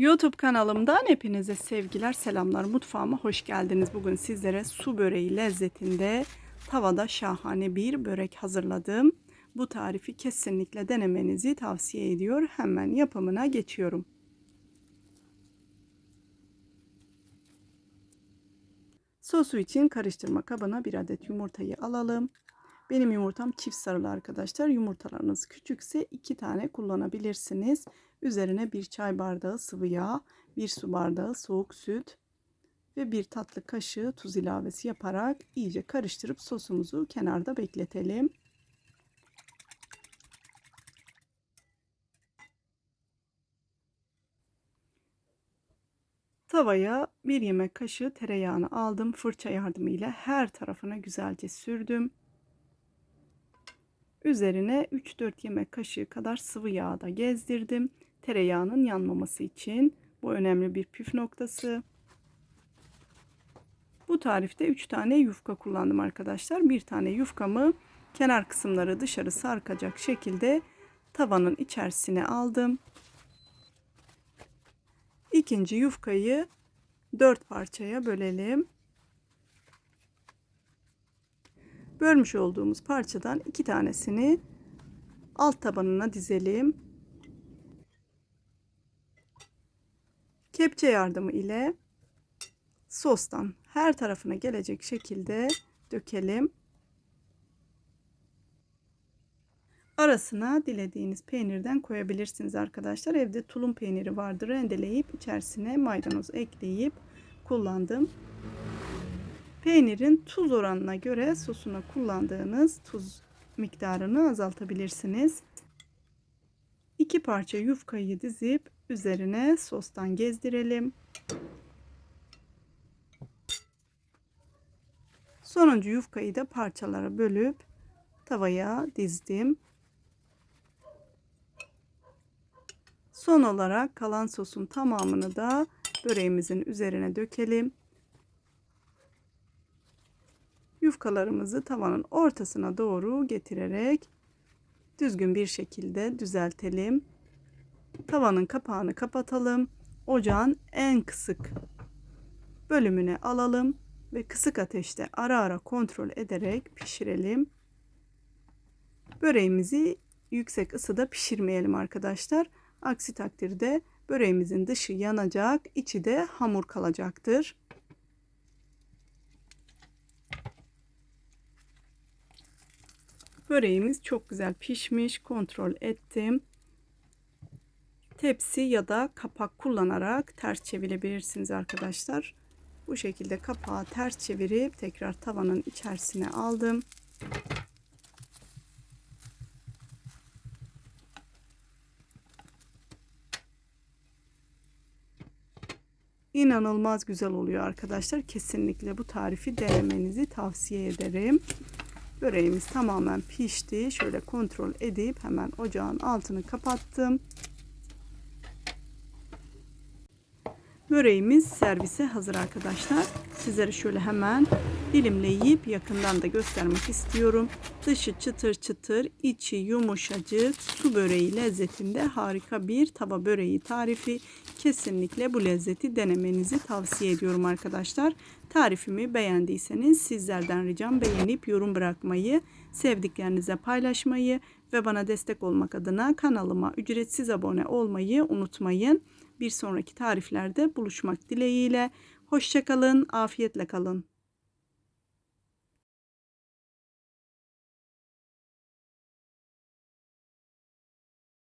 YouTube kanalımdan hepinize sevgiler, selamlar. Mutfağıma hoş geldiniz. Bugün sizlere su böreği lezzetinde tavada şahane bir börek hazırladım. Bu tarifi kesinlikle denemenizi tavsiye ediyor. Hemen yapımına geçiyorum. Sosu için karıştırma kabına bir adet yumurtayı alalım. Benim yumurtam çift sarılı arkadaşlar. Yumurtalarınız küçükse iki tane kullanabilirsiniz. Üzerine bir çay bardağı sıvı yağ, bir su bardağı soğuk süt ve bir tatlı kaşığı tuz ilavesi yaparak iyice karıştırıp sosumuzu kenarda bekletelim. Tavaya bir yemek kaşığı tereyağını aldım. Fırça yardımıyla her tarafına güzelce sürdüm. Üzerine 3-4 yemek kaşığı kadar sıvı yağ da gezdirdim. Tereyağının yanmaması için bu önemli bir püf noktası. Bu tarifte 3 tane yufka kullandım arkadaşlar. Bir tane yufkamı kenar kısımları dışarı sarkacak şekilde tavanın içerisine aldım. İkinci yufkayı 4 parçaya bölelim. Bölmüş olduğumuz parçadan iki tanesini alt tabanına dizelim. Kepçe yardımı ile sostan her tarafına gelecek şekilde dökelim. Arasına dilediğiniz peynirden koyabilirsiniz arkadaşlar. Evde tulum peyniri vardır. Rendeleyip içerisine maydanoz ekleyip kullandım. Peynirin tuz oranına göre sosuna kullandığınız tuz miktarını azaltabilirsiniz. İki parça yufkayı dizip üzerine sostan gezdirelim. Sonuncu yufkayı da parçalara bölüp tavaya dizdim. Son olarak kalan sosun tamamını da böreğimizin üzerine dökelim. Yufkalarımızı tavanın ortasına doğru getirerek düzgün bir şekilde düzeltelim. Tavanın kapağını kapatalım. Ocağın en kısık bölümüne alalım ve kısık ateşte ara ara kontrol ederek pişirelim. Böreğimizi yüksek ısıda pişirmeyelim arkadaşlar. Aksi takdirde böreğimizin dışı yanacak, içi de hamur kalacaktır. Böreğimiz çok güzel pişmiş. Kontrol ettim. Tepsi ya da kapak kullanarak ters çevirebilirsiniz arkadaşlar. Bu şekilde kapağı ters çevirip tekrar tavanın içerisine aldım. İnanılmaz güzel oluyor arkadaşlar. Kesinlikle bu tarifi denemenizi tavsiye ederim. Böreğimiz tamamen pişti. Şöyle kontrol edip hemen ocağın altını kapattım. Böreğimiz servise hazır arkadaşlar. Sizlere şöyle hemen dilimleyip yakından da göstermek istiyorum. Dışı çıtır çıtır, içi yumuşacık, su böreği lezzetinde harika bir tava böreği tarifi. Kesinlikle bu lezzeti denemenizi tavsiye ediyorum arkadaşlar. Tarifimi beğendiyseniz sizlerden ricam beğenip yorum bırakmayı, sevdiklerinize paylaşmayı ve bana destek olmak adına kanalıma ücretsiz abone olmayı unutmayın. Bir sonraki tariflerde buluşmak dileğiyle. Hoşçakalın, afiyetle kalın.